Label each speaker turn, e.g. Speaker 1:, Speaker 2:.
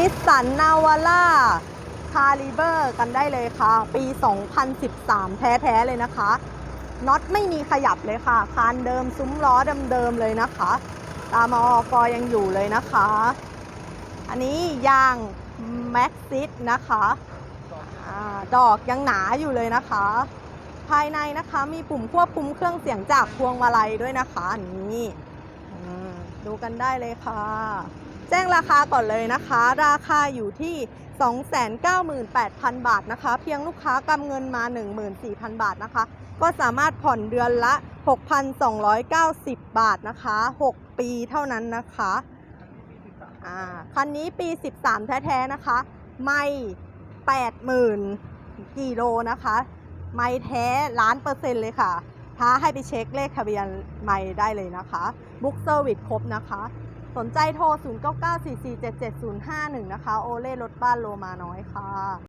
Speaker 1: นิสสันนาวาร่าคาลิเบอร์กันได้เลยค่ะ ปี 2013 แท้ๆเลยนะคะน็อตไม่มีขยับเลยค่ะ คานเดิมซุ้มล้อเดิมๆเลยนะคะ ตามอฟอยังอยู่เลยนะคะ อันนี้ยางแม็กซิสนะคะอดอกยังหนาอยู่เลยนะคะ ภายในนะคะมีปุ่มควบคุมเครื่องเสียงจากพวงมาลัยด้วยนะคะอันนี้ดูกันได้เลยค่ะ แจ้งราคาก่อนเลยนะคะ ราคาอยู่ที่ 298,000 บาทนะคะ เพียงลูกค้ากำเงินมา 14,000 บาทนะคะ ก็สามารถผ่อนเดือนละ 6,290 บาทนะคะ 6 ปีเท่านั้นนะคะอ่าคันนี้ปี 13 แท้ๆนะคะ ไม่80,000กิโลนะคะ ไม่แท้ล้านเปอร์เซ็นต์เลยค่ะท้าให้ไปเช็คเลขทะเบียนไม่ได้เลยนะคะ บุ๊กเซอร์วิสครบนะคะ สนใจโทร 0994477051 นะคะ โอเล่รถบ้านโลมาน้อยค่ะ